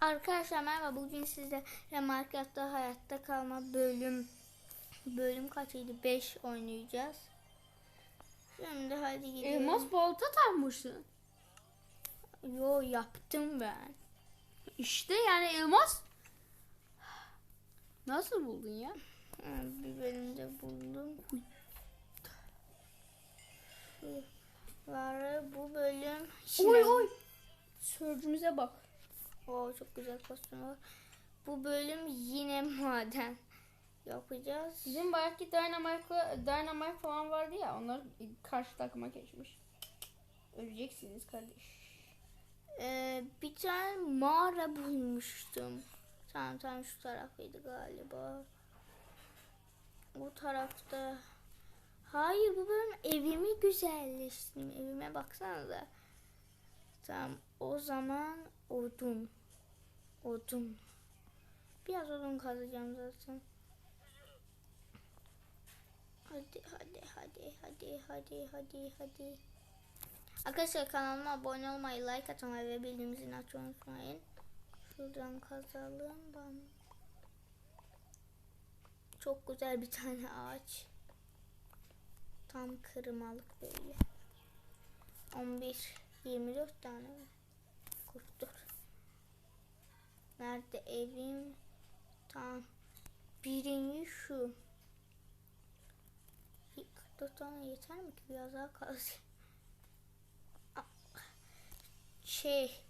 Arkadaşlar merhaba bugün sizle Minecraft'ta hayatta kalma bölüm bölüm kaçıydı 5 oynayacağız. Şimdi hadi gidelim. Elmas balta takmışsın. Yo yaptım ben. İşte yani elmas. Nasıl buldun ya? Ha, Bir bölümde buldum. Var bu bölüm. Oy oy. Sörcümüze bak. Oo çok güzel kostüm var. Bu bölüm yine maden yapacağız. Bizim belki Dynamite, Dynamite falan vardı ya onlar karşı takıma geçmiş. Öleceksiniz kardeş. Ee, bir tane mağara bulmuştum. Tamam tamam şu taraftaydı galiba. Bu tarafta. Hayır bu bölüm evimi güzelleştirdim. Evime baksanıza. Tamam o zaman odun. Odun. Biraz odun kazacağım zaten. Hadi hadi hadi hadi hadi hadi hadi. Arkadaşlar kanalıma abone olmayı, like atmayı ve bildirim zilini açmayı unutmayın. Şuradan kazalım ben. Çok güzel bir tane ağaç. Tam kırmalık böyle. 11 24 tane? Kurttur. Nerede evim? Tam birinci şu. 44 tane yeter mi ki? Biraz daha kalsın. şey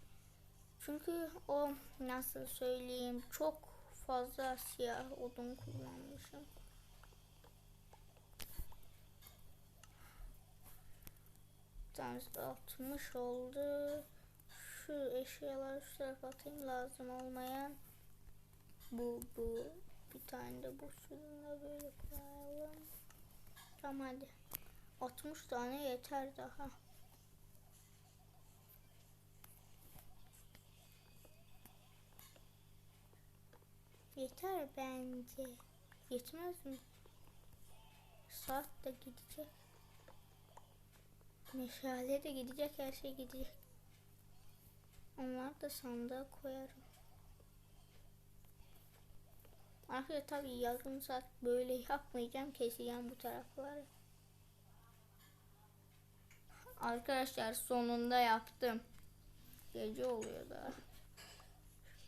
çünkü o nasıl söyleyeyim çok fazla siyah odun kullanmışım. Tanesi 60 oldu. Şu eşyaları şu tarafa atayım lazım olmayan. Bu bu bir tane de bu şunu böyle koyalım. Tamam hadi. 60 tane yeter daha. Yeter bence. Yetmez mi? Saat de gidecek. Meşale de gidecek, her şey gidecek. Onları da sandığa koyarım. Arkadaşlar tabii yarım saat böyle yapmayacağım. Keseceğim bu tarafları. Arkadaşlar sonunda yaptım. Gece oluyor daha.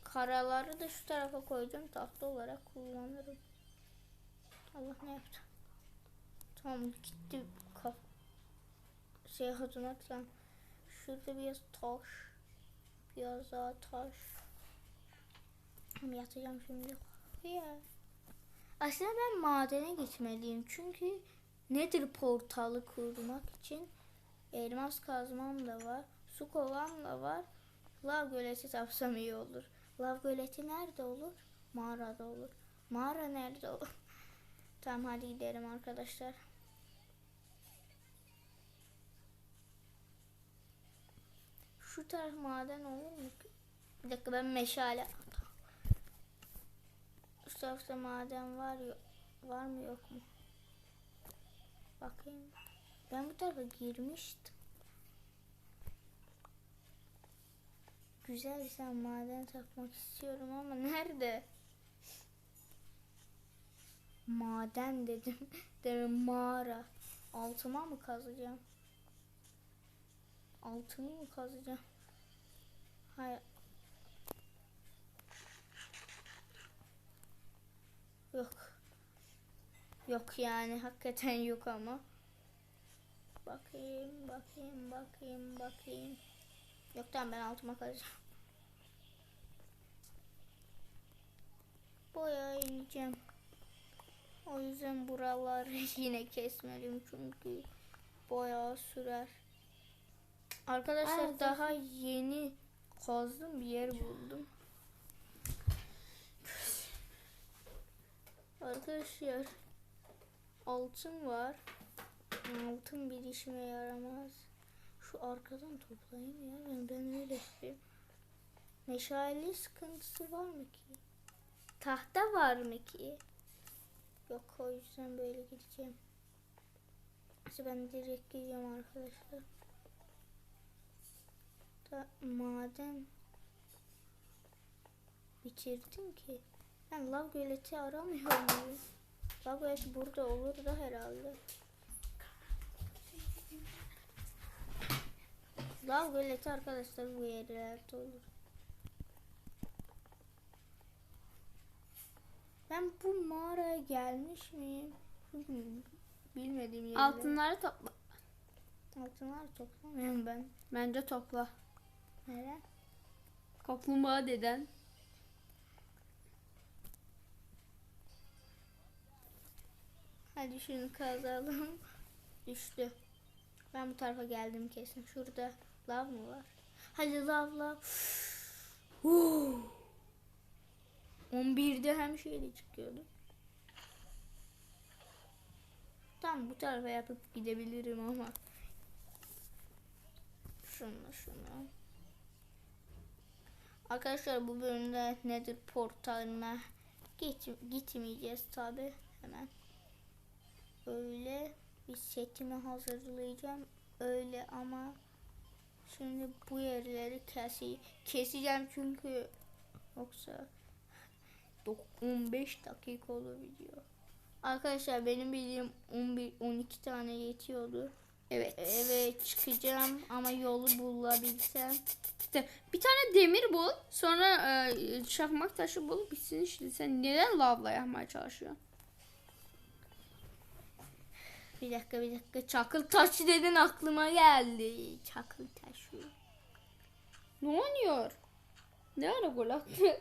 Karaları da şu tarafa koyacağım. Tahta olarak kullanırım. Allah ne yaptı? Tamam gitti. Şey adına tamam. Şurada biraz taş. Daha taş. Yatacağım şimdi. Ya. Aslında ben madene gitmeliyim. Çünkü nedir portalı kurmak için elmas kazmam da var. Su kovam da var. Lav göleti tapsam iyi olur. Lav göleti nerede olur? Mağarada olur. Mağara nerede olur? tamam hadi gidelim arkadaşlar. Şu taraf maden olur mu? Bir dakika ben meşale Şu tarafta maden var yok. Var mı yok mu? Bakayım. Ben bu tarafa girmiştim. Güzel tane maden takmak istiyorum ama nerede? Maden dedim. Demin mağara. Altıma mı kazacağım? Altını mı kazacağım? Hayır. Yok. Yok yani hakikaten yok ama. Bakayım, bakayım, bakayım, bakayım. Yok tamam ben altıma kazacağım. Boya ineceğim. O yüzden buraları yine kesmeliyim çünkü bayağı sürer. Arkadaşlar Evet, daha yeni kazdım bir yer buldum. Arkadaşlar altın var. Altın bir işime yaramaz. Şu arkadan toplayayım ya. Ben, ben öyle istiyorum. Meşale sıkıntısı var mı ki? Tahta var mı ki? Yok o yüzden böyle gideceğim. İşte ben direkt gidiyorum arkadaşlar. Da, maden bitirdim ki? Ben lav göleti aramıyor muyum? Lav göleti burada olur da herhalde. Lav göleti arkadaşlar bu yerlerde olur. Ben bu mağaraya gelmiş miyim? Bilmediğim yerler. Altınları topla. Altınlar toplamıyorum ben. Bence topla. Neden? Kaplumbağa deden. Hadi şunu kazalım. Düştü. Ben bu tarafa geldim kesin. Şurada lav mı var? Hadi lav lav. Huu. 11'de hem şeyle çıkıyordu. Tam bu tarafa yapıp gidebilirim ama. Şunu şunu. Arkadaşlar bu bölümde nedir portalına git, gitmeyeceğiz tabi hemen. Öyle bir setimi hazırlayacağım. Öyle ama şimdi bu yerleri kesi keseceğim çünkü yoksa dok- 15 dakika olur video. Arkadaşlar benim bildiğim 11 12 tane yetiyordu. Evet. Evet çıkacağım ama yolu bulabilsem. Bir tane demir bul. Sonra e, çakmak taşı bul. Bitsin işte. Sen neden lavla yapmaya çalışıyorsun? Bir dakika bir dakika çakıl taşı dedin aklıma geldi. Çakıl taşı. Ne oluyor? Ne ara gol attı?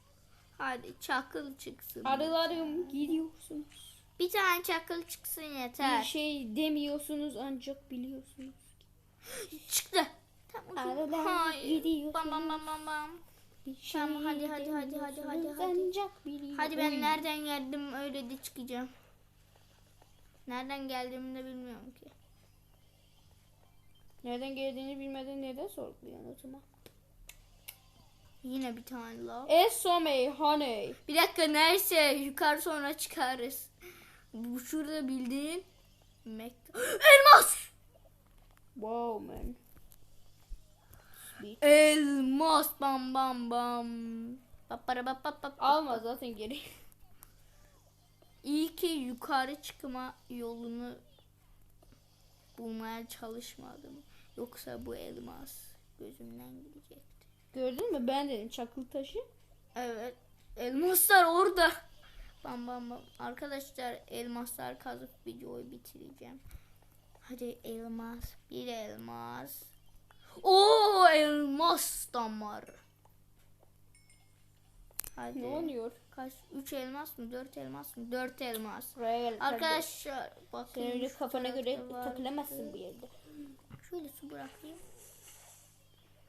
Hadi çakıl çıksın. Arılarım gidiyorsunuz. Bir tane çakıl çıksın Bir yeter. şey demiyorsunuz ancak biliyorsunuz. Çıktı. Tamam. Hayır. gidiyorsunuz. Bam bam bam bam bam. Bir şey Tamam, hadi, hadi, hadi, hadi, hadi, hadi. Hadi ben nereden geldim öyle de çıkacağım. Nereden geldiğimi de bilmiyorum ki. Nereden geldiğini bilmeden neden sorguluyorsun o zaman? Yine bir tane lav. Esome honey. Bir dakika neyse yukarı sonra çıkarız. Bu şurada bildiğin Elmas! Wow man. Speed. Elmas bam bam bam. Papara bap bap bap. Alma zaten geri. İyi ki yukarı çıkma yolunu bulmaya çalışmadım. Yoksa bu elmas gözümden gidecekti. Gördün mü ben dedim çakıl taşı. Evet. Elmaslar orada. Bam bam bam. Arkadaşlar elmaslar kazıp videoyu bitireceğim. Hadi elmas. Bir elmas. Oo elmas damar. Hadi. Ne oluyor? Kaç? Üç elmas mı? Dört elmas mı? Dört elmas. Buraya gel. Arkadaşlar bakın. Sen öyle kafana göre tarafta var. takılamazsın bir yerde. Şöyle su bırakayım.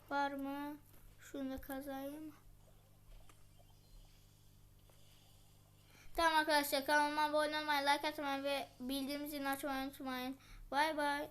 Var mı? Şunu da kazayım. Tamam arkadaşlar kanalıma abone olmayı, like atmayı ve bildirim zilini açmayı unutmayın. Bay bay.